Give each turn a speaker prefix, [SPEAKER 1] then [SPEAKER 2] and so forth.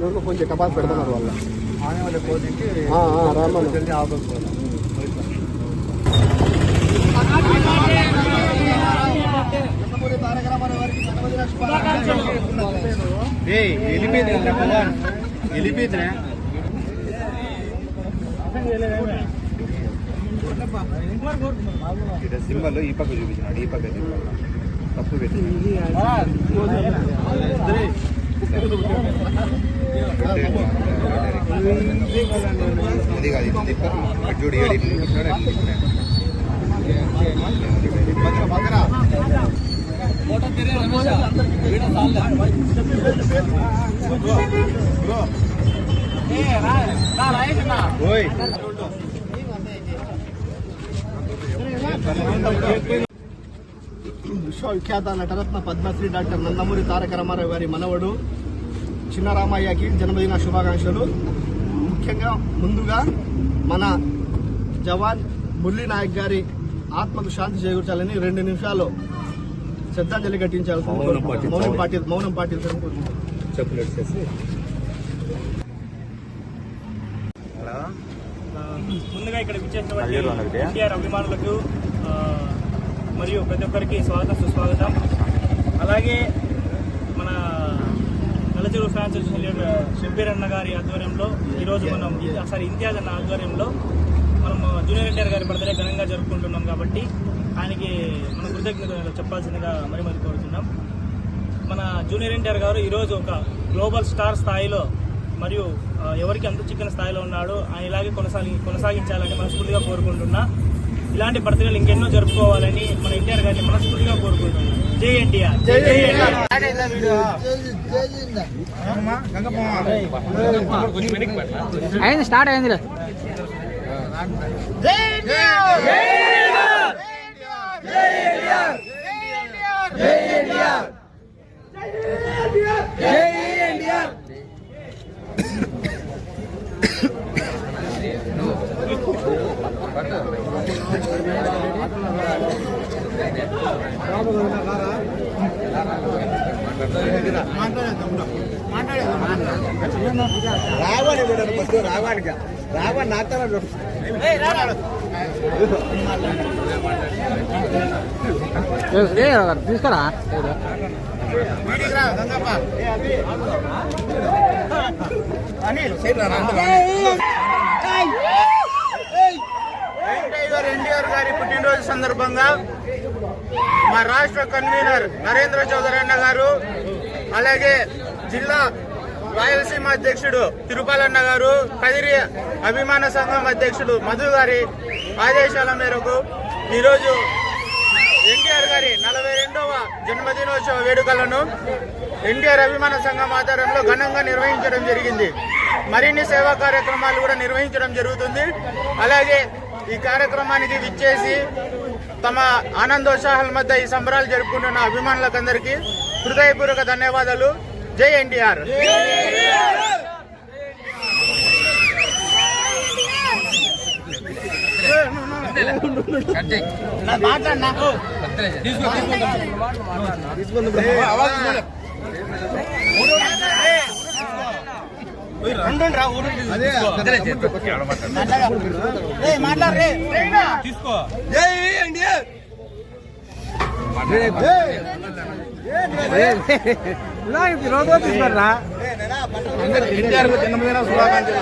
[SPEAKER 1] ఎవరికో చేయి కబాబ్ పెడుతున్నారు వాళ్ళ.
[SPEAKER 2] ఏయ్ వెళ్ళిపోయింది పవన్ వెళ్ళిపోయిందిరా ఇక్కడ సింబల్ ఈ పక్క చూపించినాడు ఈ పక్క సింబల్ తప్పు పెట్టి అది కాదు ఇది చూడు ఏడు ఓయ్
[SPEAKER 1] విశ్వవిఖ్యాత నటరత్న పద్మశ్రీ డాక్టర్ నందమూరి తారక రామారావు గారి మనవడు చిన్న రామయ్యకి జన్మదిన శుభాకాంక్షలు. ముఖ్యంగా ముందుగా మన జవాన్ మురళీ నాయక్ గారి ఆత్మకు శాంతి చేకూర్చాలని రెండు నిమిషాలు శ్రద్ధాంజలి ఘటించాలి
[SPEAKER 2] మౌనం
[SPEAKER 1] పాటి మౌనం పాటించాలని
[SPEAKER 3] ముందుగా ఇక్కడ. ఎన్టీఆర్ అభిమానులకు మరియు ప్రతి ఒక్కరికి స్వాగతం సుస్వాగతం. అలాగే మన నలచెరు ఫ్రాన్సిస్ షబ్బీర్ అన్న గారి ఆధ్వర్యంలో ఈరోజు మనం సారీ ఇంతియాజ్ అన్న ఆధ్వర్యంలో మనం జూనియర్ ఎన్టీఆర్ గారి బర్త్డే ఘనంగా జరుపుకుంటున్నాం కాబట్టి ఆయనకి మన కృతజ్ఞతలు చెప్పాల్సిందిగా మరి మరి కోరుతున్నాం మన జూనియర్ ఎన్టీఆర్ గారు ఈరోజు ఒక గ్లోబల్ స్టార్ స్థాయిలో మరియు ఎవరికి అంత చిక్కని స్థాయిలో ఉన్నాడు ఆయన ఇలాగే కొనసాగి కొనసాగించాలని మనస్ఫూర్తిగా కోరుకుంటున్నా. ఇలాంటి బర్త్డేలు ఇంకెన్నో జరుపుకోవాలని మన ఎన్టీఆర్ గారిని మనస్ఫూర్తిగా కోరుకుంటున్నా. జై ఎన్టీఆర్. జై ఎన్టీఆర్.
[SPEAKER 4] అయింది స్టార్ట్
[SPEAKER 1] రావాలి ఫస్ట్ రావాలి రావాలి నాతో
[SPEAKER 4] తీసుకురా.
[SPEAKER 5] ఎన్టీఆర్ ఎన్టీఆర్ గారి పుట్టినరోజు సందర్భంగా మా రాష్ట్ర కన్వీనర్ నరేంద్ర చౌదరి అన్న గారు అలాగే జిల్లా రాయలసీమ అధ్యక్షుడు తిరుపాలన్న గారు కదిరి అభిమాన సంఘం అధ్యక్షుడు మధు గారి ఆదేశాల మేరకు ఈరోజు ఎన్టీఆర్ గారి నలభై రెండవ జన్మదినోత్సవ వేడుకలను ఎన్టీఆర్ అభిమాన సంఘం ఆధారంలో ఘనంగా నిర్వహించడం జరిగింది. మరిన్ని సేవా కార్యక్రమాలు కూడా నిర్వహించడం జరుగుతుంది. అలాగే ఈ కార్యక్రమానికి విచ్చేసి తమ ఆనందోత్సాహాల మధ్య ఈ సంబరాలు జరుపుకుంటున్న అభిమానులకందరికీ హృదయపూర్వక ధన్యవాదాలు. జై ఎన్టీఆర్.
[SPEAKER 4] రోజు తీసుకురా
[SPEAKER 5] ఎన్టీఆర్ జన్మదిన శుభాకాంక్షలు